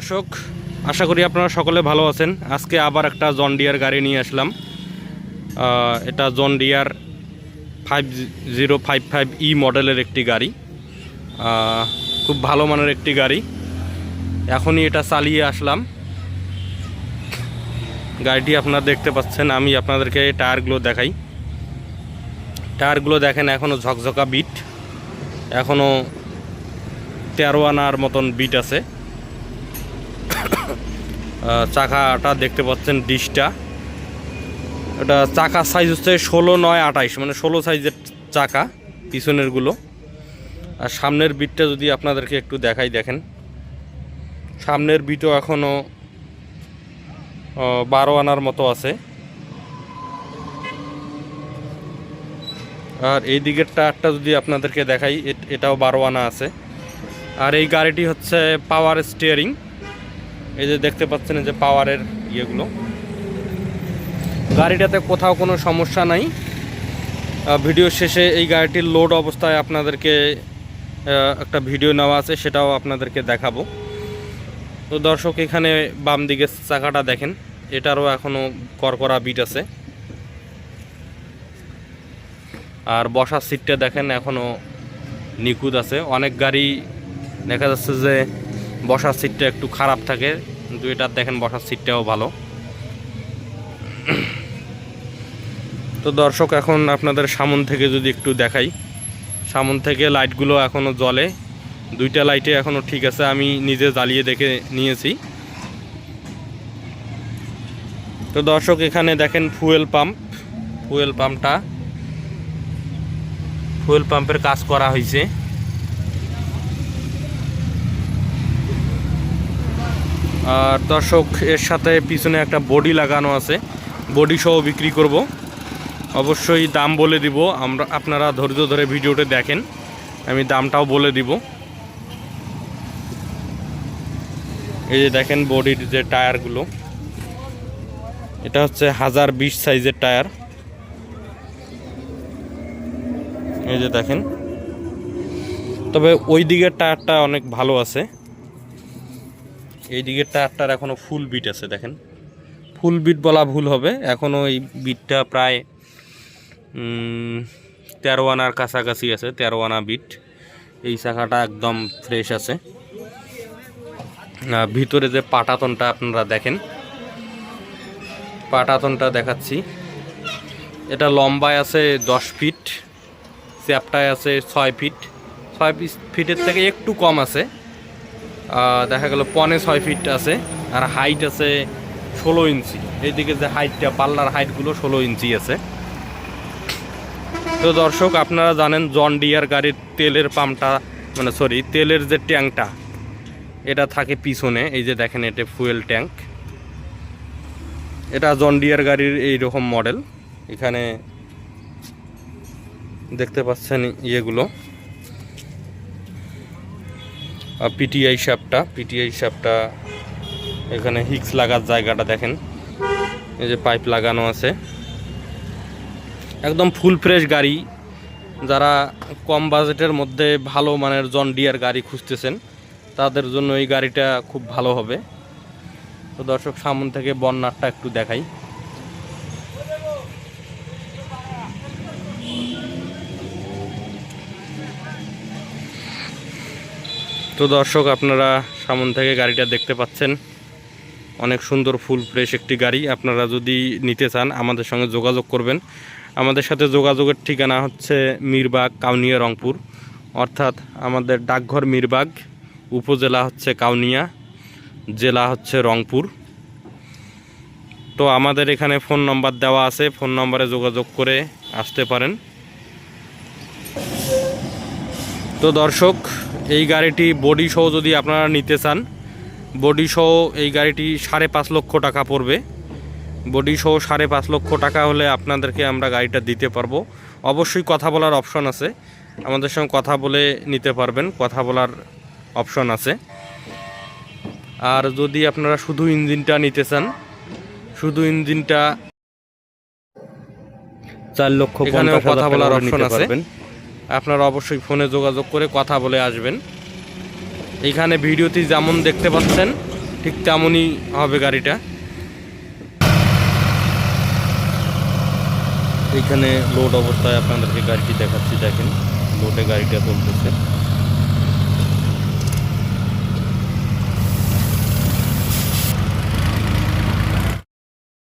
দর্শক, আশা করি আপনারা সকলে ভালো আছেন। আজকে আবার একটা জন ডিয়ার গাড়ি নিয়ে আসলাম। এটা John Deere five zero five five E মডেলের একটি গাড়ি। খুব ভালো মানের একটি গাড়ি। এখনই এটা চালিয়ে আসলাম। গাড়িটি আপনারা দেখতে পাচ্ছেন, আমি আপনাদেরকে টায়ারগুলো দেখাই। টায়ারগুলো দেখেন এখনও ঝকঝকা বিট এখনও তেরো আনার মতন বিট আছে। চাকাটা দেখতে পাচ্ছেন ডিশটা। এটা চাকা সাইজ হচ্ছে ষোলো, নয়, আঠাইশ মানে ষোলো সাইজের চাকা পিছনেরগুলো। আর সামনের বিটটা যদি আপনাদেরকে একটু দেখাই, দেখেন। সামনের বিটও এখনও বারো আনার মতো আছে। আর এই দিকের টায়ারটা যদি আপনাদেরকে দেখাই এট- এটাও বারো আনা আছে। আর এই গাড়িটি হচ্ছে পাওয়ার স্টিয়ারিং এই যে দেখতে পাচ্ছেন যে পাওয়ারের ইয়েগুলো। গাড়িটাতে কোথাও কোনো সমস্যা নাই। ভিডিও শেষে এই গাড়িটির লোড অবস্থায় আপনাদেরকে একটা ভিডিও নেওয়া আছে, সেটাও আপনাদেরকে দেখাবো। তো দর্শক, এখানে বাম দিকের চাকাটা দেখেন, এটারও এখনও করকরা বিট আছে। আর বসার সিটটা দেখেন এখনও নিখুঁত আছে। অনেক গাড়ি দেখা যাচ্ছে যে বসার সিটটা একটু খারাপ থাকে, কিন্তু এটার দেখেন বসার সিটটাও ভালো। তো দর্শক, এখন আপনাদের সামন থেকে যদি একটু দেখাই, সামন থেকে লাইটগুলো এখনও জ্বলে। দুইটা লাইটে এখনও ঠিক আছে, আমি নিজে জ্বালিয়ে দেখে নিয়েছি। তো দর্শক, এখানে দেখেন ফুয়েল পাম্প, ফুয়েল পাম্পটা। ফুয়েল পাম্পের কাজ করা হয়েছে। আর দর্শক, এর সাথে পিছনে একটা বডি লাগানো আছে। বডি সহ বিক্রি করব। অবশ্যই দাম বলে দিব। আমরা, আপনারা ধৈর্য ধরে ভিডিওটা দেখেন। আমি দামটাও বলে দিব। এই যে দেখেন বডির যে টায়ারগুলো। এটা হচ্ছে হাজার বিশ সাইজের টায়ার। এই যে দেখেন। তবে ওই দিকের টায়ারটা অনেক ভালো আছে। এই দিকের টায়ারটার এখনও ফুল বিট আছে, দেখেন। ফুল বিট বলা ভুল হবে। এখনও এই বিটটা প্রায় তেরো আনার কাছাকাছি আছে, তেরো আনা বিট এই শাখাটা একদম ফ্রেশ আছে। ভিতরে যে পাটাতনটা আপনারা দেখেন, পাটাতনটা দেখাচ্ছি। এটা লম্বায় আছে দশ ফিট চ্যাপটায় আছে ছয় ফিট ছয় ফিটের থেকে একটু কম আছে। দেখা গেল পনে ছয় ফিট আছে, আর হাইট আছে ষোলো ইঞ্চি। এইদিকে যে হাইটটা পাল্লার হাইটগুলো ষোলো ইঞ্চি আছে। তো দর্শক, আপনারা জানেন জন ডিয়ার গাড়ির তেলের পাম্পটা মানে সরি তেলের যে ট্যাঙ্কটা এটা থাকে পিছনে। এই যে দেখেন, এটা ফুয়েল ট্যাঙ্ক এটা জন ডিয়ার গাড়ির এই রকম মডেল এখানে দেখতে পাচ্ছেন ইয়েগুলো। পিটিআই শ্যাপটা পিটিআই শ্যাপটা এখানে হিক্স লাগার জায়গাটা দেখেন। এই যে পাইপ লাগানো আছে। একদম ফুল ফ্রেশ গাড়ি। যারা কম বাজেটের মধ্যে ভালো মানের জন ডিয়ার গাড়ি খুঁজতেছেন, তাদের জন্য এই গাড়িটা খুব ভালো হবে। তো দর্শক, সামন থেকে বন্যারটা একটু দেখাই। তো দর্শক, আপনারা সামন থেকে গাড়িটা দেখতে পাচ্ছেন। অনেক সুন্দর ফুল ফ্রেশ একটি গাড়ি। আপনারা যদি নিতে চান, আমাদের সঙ্গে যোগাযোগ করবেন। আমাদের সাথে যোগাযোগের ঠিকানা হচ্ছে মিরবাগ, কাউনিয়া, রংপুর। অর্থাৎ আমাদের ডাকঘর মিরবাগ, উপজেলা হচ্ছে কাউনিয়া, জেলা হচ্ছে রংপুর। তো আমাদের এখানে ফোন নম্বর দেওয়া আছে, ফোন নম্বরে যোগাযোগ করে আসতে পারেন। তো দর্শক এই গাড়িটি বডি সহ যদি আপনারা নিতে চান বডি সহ এই গাড়িটি সাড়ে পাঁচ লক্ষ টাকা পড়বে। বডি সহ সাড়ে পাঁচ লক্ষ টাকা হলে আপনাদেরকে আমরা গাড়িটা দিতে পারব। অবশ্যই কথা বলার অপশন আছে। আমাদের সঙ্গে কথা বলে নিতে পারবেন কথা বলার অপশন আছে। আর যদি আপনারা শুধু ইঞ্জিনটা নিতে চান শুধু ইঞ্জিনটা চার লক্ষ কথা বলার অপশন আছে। আপনারা অবশ্যই ফোনে যোগাযোগ করে কথা বলে আসবেন। এখানে ভিডিওটি যেমন দেখতে পাচ্ছেন, ঠিক তেমনই হবে গাড়িটা। এখানে লোড অবস্থায় আপনাদেরকে গাড়িটি দেখাচ্ছি, দেখেন, লোডে গাড়িটা চলতেছে।